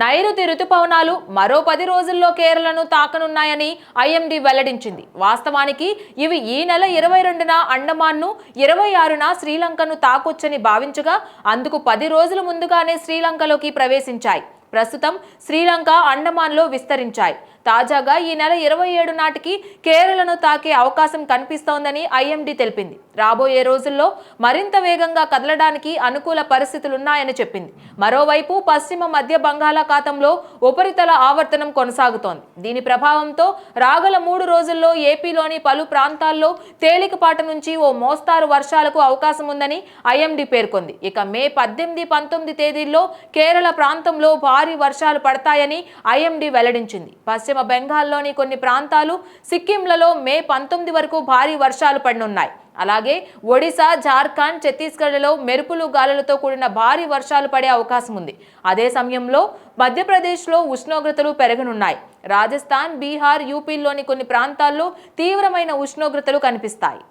నైరుతి రుతుపవనాలు మరో పది రోజుల్లో కేరళను తాకనున్నాయని ఐఎండీ వెల్లడించింది. వాస్తవానికి ఇవి ఈ నెల ఇరవై రెండున అండమాన్ను ఇరవై ఆరున శ్రీలంకను తాకొచ్చని భావించగా అందుకు పది రోజుల ముందుగానే శ్రీలంకలోకి ప్రవేశించాయి. ప్రస్తుతం శ్రీలంక అండమాన్లో విస్తరించాయి. తాజాగా ఈ నెల ఇరవై ఏడు నాటికి కేరళను తాకే అవకాశం కనిపిస్తోందని ఐఎండీ తెలిపింది. రాబోయే రోజుల్లో మరింత వేగంగా కదలడానికి అనుకూల పరిస్థితులున్నాయని చెప్పింది. మరోవైపు పశ్చిమ మధ్య బంగాళాఖాతంలో ఉపరితల ఆవర్తనం కొనసాగుతోంది. దీని ప్రభావంతో రాగల మూడు రోజుల్లో ఏపీలోని పలు ప్రాంతాల్లో తేలికపాటి నుంచి ఓ మోస్తారు వర్షాలకు అవకాశం ఉందని ఐఎండీ పేర్కొంది. ఇక మే పద్దెనిమిది పంతొమ్మిది తేదీల్లో కేరళ ప్రాంతంలో భారీ వర్షాలు పడతాయని ఐఎండీ వెల్లడించింది. పశ్చిమ పశ్చిమ బెంగాల్లోని కొన్ని ప్రాంతాలు సిక్కింలలో మే పంతొమ్మిది వరకు భారీ వర్షాలు పడనున్నాయి. అలాగే ఒడిశా జార్ఖండ్ ఛత్తీస్గఢ్లలో మెరుపులు గాలులతో కూడిన భారీ వర్షాలు పడే అవకాశం ఉంది. అదే సమయంలో మధ్యప్రదేశ్లో ఉష్ణోగ్రతలు పెరగనున్నాయి. రాజస్థాన్ బీహార్ యూపీల్లోని కొన్ని ప్రాంతాల్లో తీవ్రమైన ఉష్ణోగ్రతలు కనిపిస్తాయి.